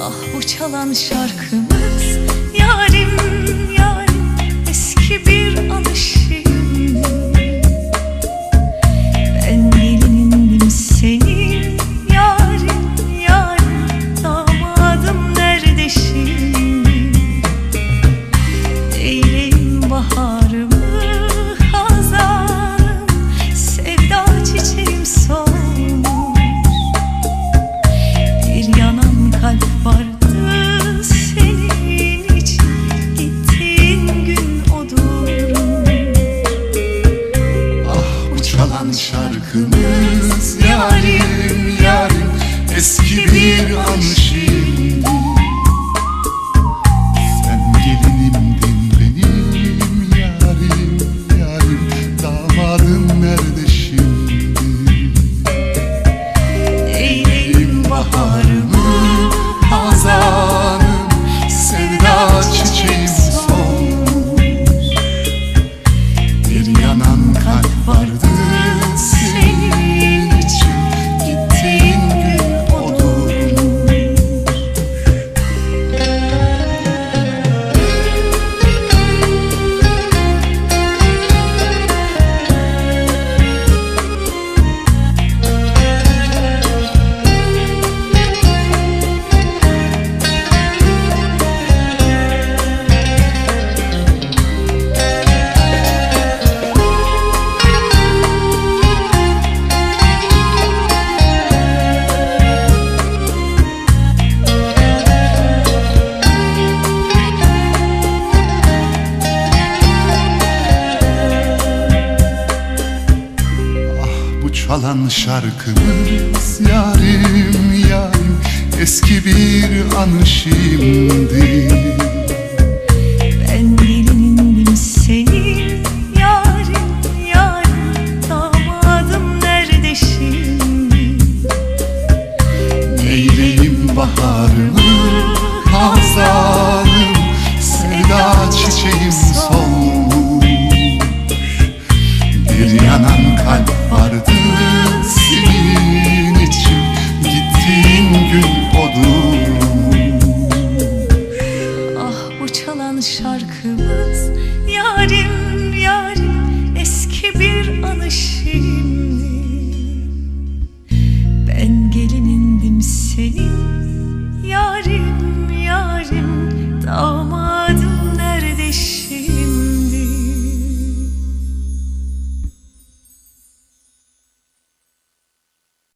Ah bu çalan şarkımız çalan şarkımız Yarim yarim. Eski bir anşi Kalan şarkımız yarim yarim Eski bir anı şimdi. Ben gelindim senin yarim yarim Damadım nerede şimdi? Neyleyim baharımı Hazar